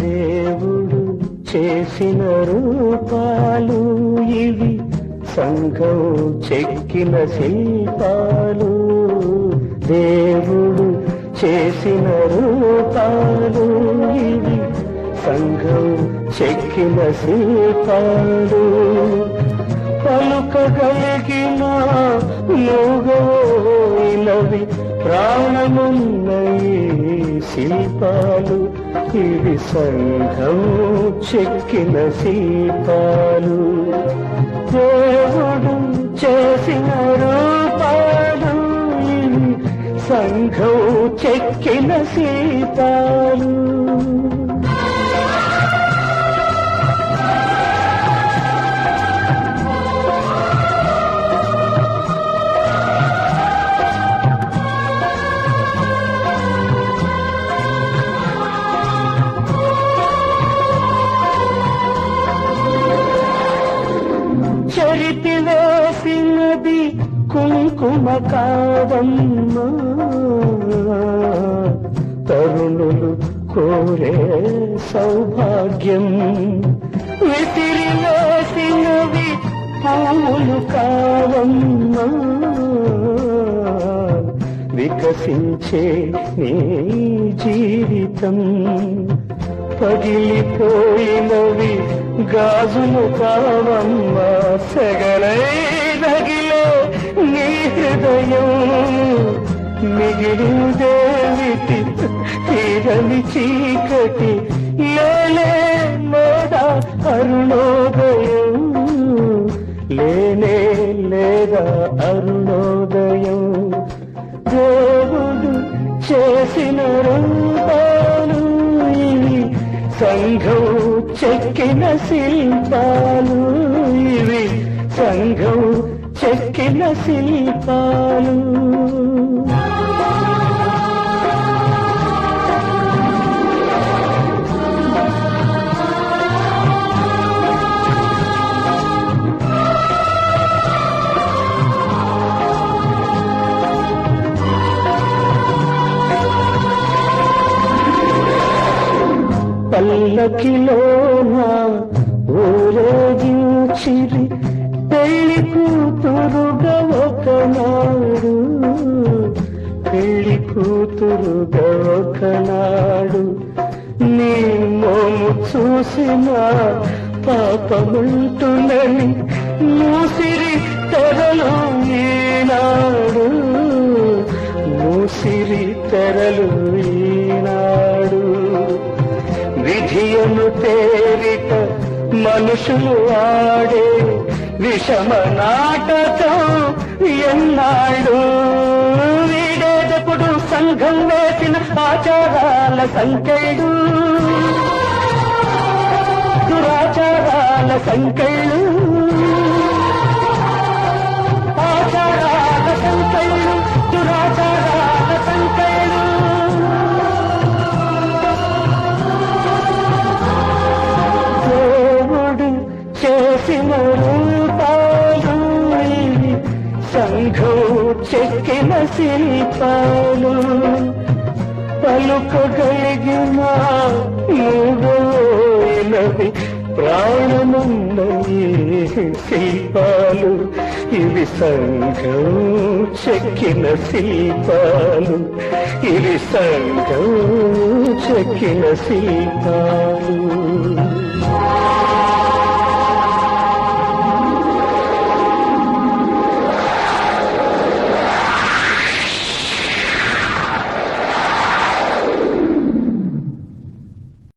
దేవుడు చేసిన రూపాలు ఇవి సంఘం చెక్కిన శిల్పాలు. దేవుడు చేసిన రూపాలు ఇవి. సంఘం చెక్కిన శిల్పాలు. పలుకగలిగిన మూగోయినవి ప్రాణమున్నయి శిల్పాలు. ఇవి సంఘం చెక్కిన శిల్పాలు. దేవుడు చేసిన రూ సంఘం చెక్కిన శిల్పాలు కుంకుమ కాదమ్మా తరుణులు కోరే సౌభాగ్యం. విసిరి పూలు కావమ్మా. వికసించే నీ జీవితం. పగిలిపోయినవి గాజులు కావమ్మ. సెగలై నగిలే హృదయం మిగిలిందేమిటి తీరని చీకటి లేలే లేదా అరుణోదయం? లేనే లేదా అరుణోదయం? దేవుడు చేసిన రూపాలు ఇవి సంఘం చెక్కిన శిల్పాలు ఇవి సంఘం చెక్కిన శిల్పాలు. పల్లకిలోన ఊరేగించిరి పెళ్ళి పెళ్ళి కూతురు ఒకనాడు నీ మోము చూసిన పాపముంటునని మూసిరి తెరలు ఈనాడు. మూసిరి తెరలు ఈనాడు. విధియను తేరిట మనుషులు ఆడే విషమ నాటకం ఎన్నాడు. వీడేటప్పుడు సంఘం వేసిన ఆచారాల సంఖ్యడు దురాచారాల సంఖ్యలు. ఆచారాల సంఖ్యలు దురాచారాల సంఖ్యలు. దేవుడు చేసిన రూపాలు సంఘం చెక్కిన శిల్పాలు. పలుకగలిగిన మూడోయినవి ప్రాణమున్నయి శిల్పాలు ఇవి సంఘం చెక్కిన శిల్పాలు. ఇవి సంఘం చెక్కిన శిల్పాలు.